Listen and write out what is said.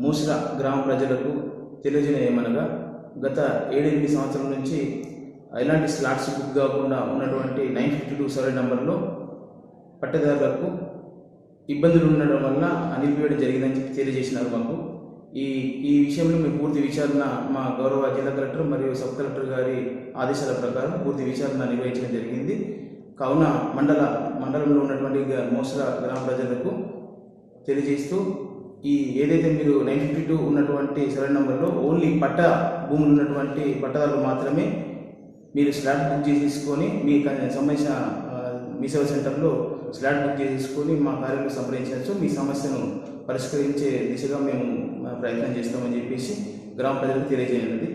మూసిల గ్రామ ప్రజలకు తెలియజేయమనగా గత ఏడెనిమిది సంవత్సరం నుంచి ఎలాంటి స్లాట్స్ బుక్ కాకుండా ఉన్నటువంటి నైన్ ఫిఫ్టీ టూ సర్వే నెంబర్లో పట్టదారులకు ఇబ్బందులు ఉండడం వల్ల నిలిపివేయడం జరిగిందని చెప్పి తెలియజేసినారు మాకు. ఈ ఈ విషయంలో మేము పూర్తి విచారణ మా గౌరవ జిల్లా కలెక్టర్ మరియు సబ్ కలెక్టర్ గారి ఆదేశాల ప్రకారం పూర్తి విచారణ నిర్వహించడం జరిగింది. కావున మండల మండలంలో ఉన్నటువంటి గ- మోసల గ్రామ ప్రజలకు తెలియజేస్తూ ఈ ఏదైతే మీరు నైన్ ఫిఫ్టీ టూ ఉన్నటువంటి సెవెన్ నెంబర్లో ఓన్లీ పట్ట భూములు ఉన్నటువంటి పట్టదారులు మాత్రమే మీరు స్లాట్ బుక్ చేసేసుకొని మీ సంబంధించిన మీ సేవ సెంటర్లో స్లాట్ బుక్ చేసేసుకొని మా కార్యాలయంలో సంప్రదించవచ్చు. మీ సమస్యను పరిష్కరించే దిశగా మేము ప్రయత్నం చేస్తామని చెప్పేసి గ్రామ ప్రజలకు తెలియజేయండి.